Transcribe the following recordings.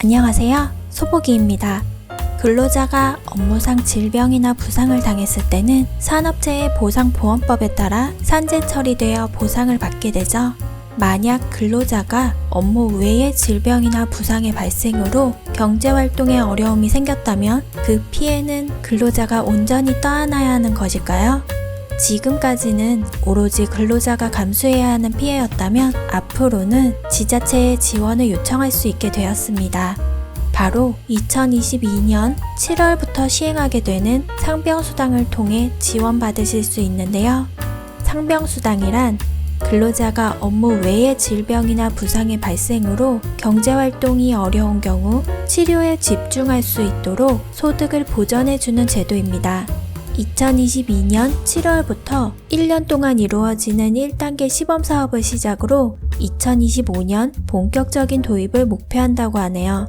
안녕하세요. 소보기입니다. 근로자가 업무상 질병이나 부상을 당했을 때는 산업재해 보상보험법에 따라 산재 처리되어 보상을 받게 되죠. 만약 근로자가 업무 외의 질병이나 부상의 발생으로 경제활동에 어려움이 생겼다면 그 피해는 근로자가 온전히 떠안아야 하는 것일까요? 지금까지는 오로지 근로자가 감수해야 하는 피해였다면 앞으로는 지자체의 지원을 요청할 수 있게 되었습니다. 바로 2022년 7월부터 시행하게 되는 상병수당을 통해 지원받으실 수 있는데요. 상병수당이란 근로자가 업무 외의 질병이나 부상의 발생으로 경제활동이 어려운 경우 치료에 집중할 수 있도록 소득을 보전해주는 제도입니다. 2022년 7월부터 1년 동안 이루어지는 1단계 시범 사업을 시작으로 2025년 본격적인 도입을 목표한다고 하네요.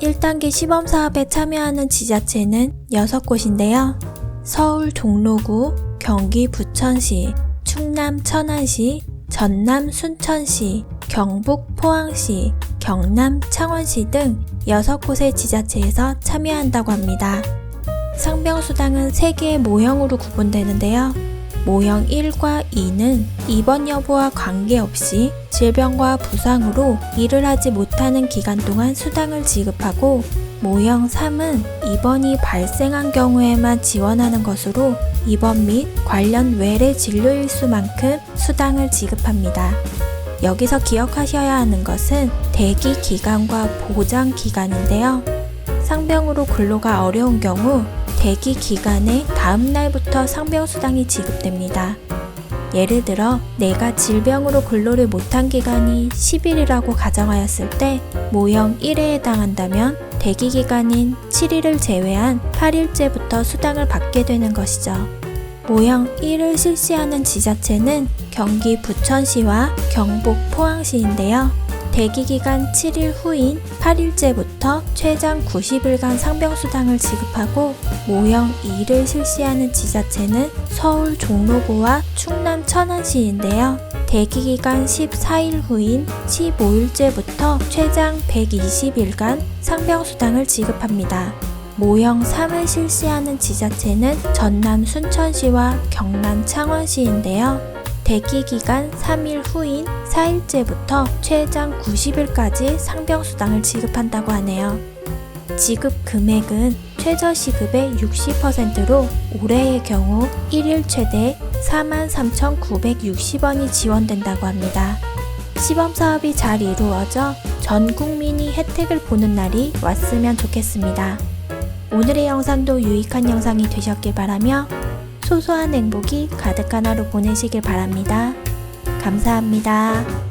1단계 시범 사업에 참여하는 지자체는 6곳인데요. 서울 종로구, 경기 부천시, 충남 천안시, 전남 순천시, 경북 포항시, 경남 창원시 등 6곳의 지자체에서 참여한다고 합니다. 상병수당은 3개의 모형으로 구분되는데요. 모형 1과 2는 입원 여부와 관계없이 질병과 부상으로 일을 하지 못하는 기간 동안 수당을 지급하고 모형 3은 입원이 발생한 경우에만 지원하는 것으로 입원 및 관련 외래 진료 일수만큼 수당을 지급합니다. 여기서 기억하셔야 하는 것은 대기 기간과 보장 기간인데요. 상병으로 근로가 어려운 경우 대기 기간의 다음 날부터 상병수당이 지급됩니다. 예를 들어 내가 질병으로 근로를 못한 기간이 10일이라고 가정하였을 때 모형 1에 해당한다면 대기 기간인 7일을 제외한 8일째부터 수당을 받게 되는 것이죠. 모형 1을 실시하는 지자체는 경기 부천시와 경북 포항시인데요. 대기기간 7일 후인 8일째부터 최장 90일간 상병수당을 지급하고 모형 2를 실시하는 지자체는 서울 종로구와 충남 천안시인데요. 대기기간 14일 후인 15일째부터 최장 120일간 상병수당을 지급합니다. 모형 3을 실시하는 지자체는 전남 순천시와 경남 창원시인데요. 대기 기간 3일 후인 4일째부터 최장 90일까지 상병수당을 지급한다고 하네요. 지급 금액은 최저시급의 60%로 올해의 경우 1일 최대 43,960원이 지원된다고 합니다. 시범 사업이 잘 이루어져 전 국민이 혜택을 보는 날이 왔으면 좋겠습니다. 오늘의 영상도 유익한 영상이 되셨길 바라며 소소한 행복이 가득한 하루 보내시길 바랍니다. 감사합니다.